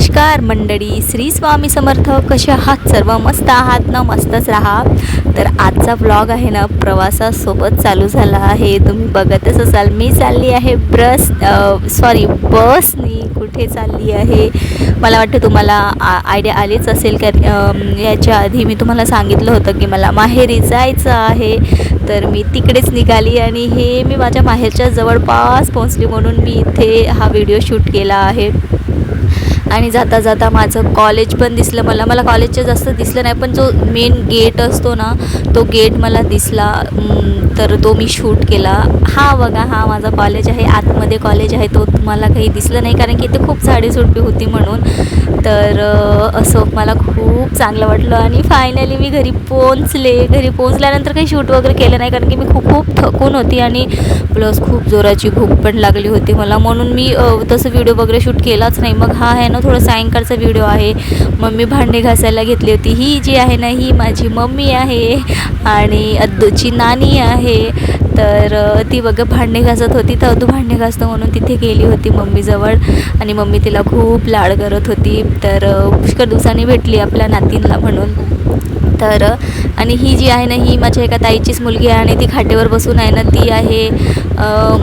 नमस्कार मंडळी श्री स्वामी समर्थ. कसे आहात सर्व? मस्त आहात ना? मस्तच राहा. तर आजचा ब्लॉग आहे ना प्रवासासोबत चालू झाला आहे. तुम्ही बघतच असाल मी चालली आहे ब्रस सॉरी बसनी कुठे चालली आहे? मला वाटतं तुम्हाला आयडिया आलीच असेल कारण याच्या आधी मी तुम्हाला सांगितलं होतं की मला माहेरी जायचं आहे. तर मी तिकडेच निघाली आणि हे मी माझ्या माहेरच्या जवळपास पोहोचली म्हणून मी इथे हा व्हिडिओ शूट केला आहे. आणि जाता जाता माझं कॉलेज पण दिसलं मला. मला कॉलेजचं जास्त दिसलं नाही पण जो मेन गेट असतो ना तो गेट मला दिसला. तर तो मी शूट केला. हा बघा हा माझा कॉलेज आहे आतमध्ये कॉलेज आहे तो तुम्हाला काही दिसलं नाही कारण की इथे खूप झाडी झुडपी होती म्हणून. तर असं मला खूप चांगलं वाटलं आणि फायनली मी घरी पोहोचले. घरी पोहोचल्यानंतर काही शूट वगैरे केलं नाही कारण की मी खूप खूप थकून होती आणि प्लस खूप जोराची भूक पण लागली होती मला. म्हणून मी तसं व्हिडिओ वगैरे शूट केलाच नाही. मग हा आहे ना थोडं सायंकाळचा व्हिडिओ आहे. मम्मी भांडे घासायला घेतली होती. ही जी आहे ना ही माझी मम्मी आहे आणि अद्दूची नानी आहे. तर ती बघ भांडे घासत होती. तर अदू भांडे घासतो म्हणून तिथे गेली होती मम्मीजवळ आणि मम्मी तिला खूप लाड करत होती. तर पुष्कळ दिवसांनी भेटली आपल्या नातींला म्हणून. तर आणि ही जी आहे ना ही माझ्या एका ताईचीच मुलगी आहे आणि ती खाटेवर बसून आहे ना ती आहे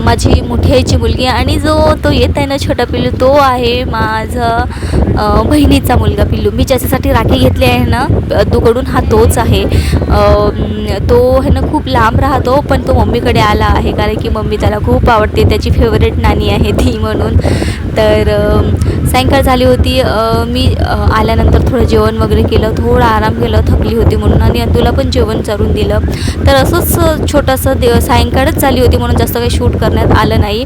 माझी मोठी आईची मुलगी आणि जो तो येत आहे ना छोटा पिल्लू तो आहे माझा बहिणीचा मुलगा पिल्लू. मी ज्याच्यासाठी राखी घेतली आहे ना तोकडून हा तोच आहे. तो आहे ना खूप लांब राहतो पण तो मम्मीकडे आला आहे. कारण की मम्मी त्याला खूप आवडते त्याची फेवरेट नाणी आहे ती म्हणून. तर सायंकाळ झाली होती मी आल्यानंतर थोडं जेवण वगैरे केलं थोडं आराम केलं थकली होती म्हणून आणि तुला पण जेवण चारून दिलं. तर असंच छोटंसं दे सायंकाळच झाली होती म्हणून जास्त काही शूट करण्यात आलं नाही.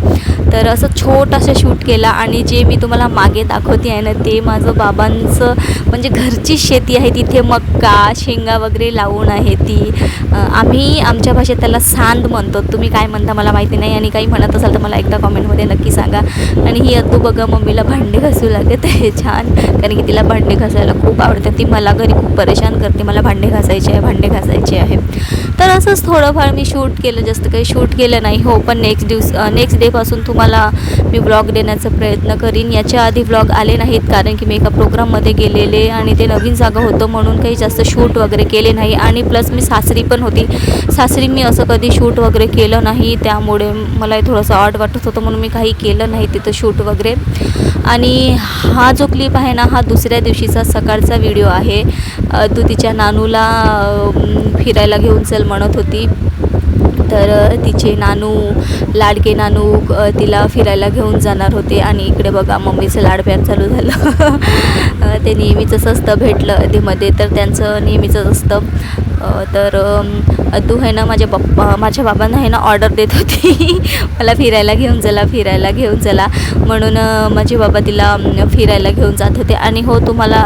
तर असं छोटंसं शूट केला आणि जे मी तुम्हाला मागे दाखवते आहे ना ते माझं बाबांचं म्हणजे घरची शेती आहे तिथे मक्का शेंगा वगैरे लावून आहे ती. आम्ही आमच्या भाषेत त्याला सांद म्हणतो. तुम्ही काय म्हणता मला माहिती नाही आणि काही म्हणत असाल तर मला एकदा कॉमेंटमध्ये नक्की सांगा. आणि ही अद्दू बघा मम्मीला भांडे घासू लागत आहे छान. कारण की तिला भांडे घासायला खूप आवडतं. ती मला घरी खूप परेशान करते. मला भांडे घासायचे आहे भांडे घासायचे आहे. तर असंच थोडंफार मी शूट केलं. जास्त काही शूट केलं नाही. हो पण नेक्स्ट दिवस नेक्स्ट डेपासून तुम्हाला मी ब्लॉग देण्याचा प्रयत्न करीन. याच्या आधी ब्लॉग आले नाहीत कारण की मी एका प्रोग्राममध्ये गेलेले आणि ते नवीन जागा होतं म्हणून काही जास्त शूट वगैरे केले नाही. आणि प्लस मी सासरी पण होती. सासरी मी असं कधी शूट वगैरे केलं नाही. त्यामुळे मला थोडंसं ऑड वाटत होतं म्हणून मी काही केलं नाही तिथं शूट वगैरे. आणि हा जो क्लिप आहे ना हा दुसऱ्या दिवशीचा सकाळचा व्हिडिओ आहे. तू तिच्या नानूला फिरायला घेऊन चल म्हणत होती. तर तिचे नानू लाडके नानू तिला फिरायला घेऊन जाणार होते. आणि इकडे बघा मम्मीचं लाडप्यार चालू झालं. ते नेहमीचंच असतं भेटलं मध्ये तर त्यांचं नेहमीचंच असतं. तर अम, अद्दू आहे ना माझ्या पप्पा माझ्या बाबांना आहे ना ऑर्डर देत होती. मला फिरायला घेऊन चला फिरायला घेऊन चला. म्हणून माझे बाबा तिला फिरायला घेऊन जात होते. आणि हो तुम्हाला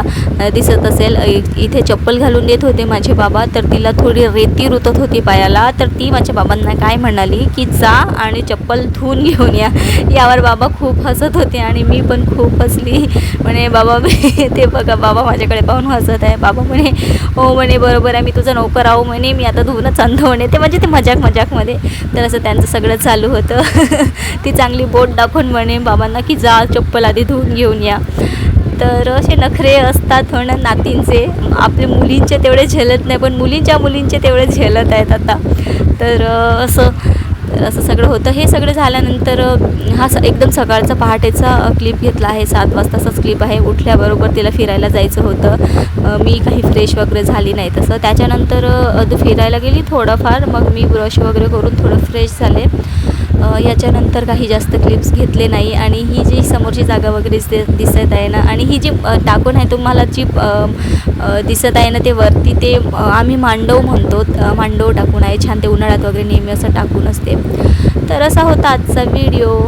दिसत असेल इथे चप्पल घालून देत होते माझे बाबा. तर तिला थोडी रेती रुतत होती पायाला. तर ती माझ्या बाबांना काय म्हणाली? की जा आणि चप्पल धुवून घेऊन या. यावर बाबा खूप हसत होते आणि मी पण खूप हसली. म्हणे बाबा ते बघा बाबा माझ्याकडे पाहून हसत आहे. बाबा म्हणे हो म्हणे बरोबर आहे. मी तुझा लवकर आहो म्हणे मी आता धुवूनच आणतो म्हणे. ते म्हणजे ते मजाक मजाकमध्ये. तर असं त्यांचं सगळं चालू होतं. ती चांगली बोट दाखवून म्हणे बाबांना की जा चप्पल आधी धुवून घेऊन या. तर असे नखरे असतात म्हणून नातींचे. आपले मुलींचे तेवढे झेलत नाही पण मुलींच्या मुलींचे तेवढे झेलत आहेत आता. तर असं तर असं सगळं होतं. हे सगळं झाल्यानंतर हा स एकदम सकाळचा पहाटेचा क्लिप घेतला आहे. सात वाजताचाच क्लिप आहे. उठल्याबरोबर तिला फिरायला जायचं होतं. मी काही फ्रेश वगैरे झाली नाही तसं. त्याच्यानंतर फिरायला गेली थोडंफार. मग मी ब्रश वगैरे करून थोडं फ्रेश झाले. याच्यानंतर काही जास्त क्लिप्स घेतले नाही आणि ही जी समोरची जागा वगैरे दिसते दिसत आहे ना आणि ही जी टाकून आहे तुम्हाला जी दिसत आहे ना ते वरती ते आम्ही मांडव म्हणतो मांडव टाकून आहे. छान ते उन्हाळ्यात वगैरे नेहमी असं टाकून असते. तर असा होता आजचा व्हिडिओ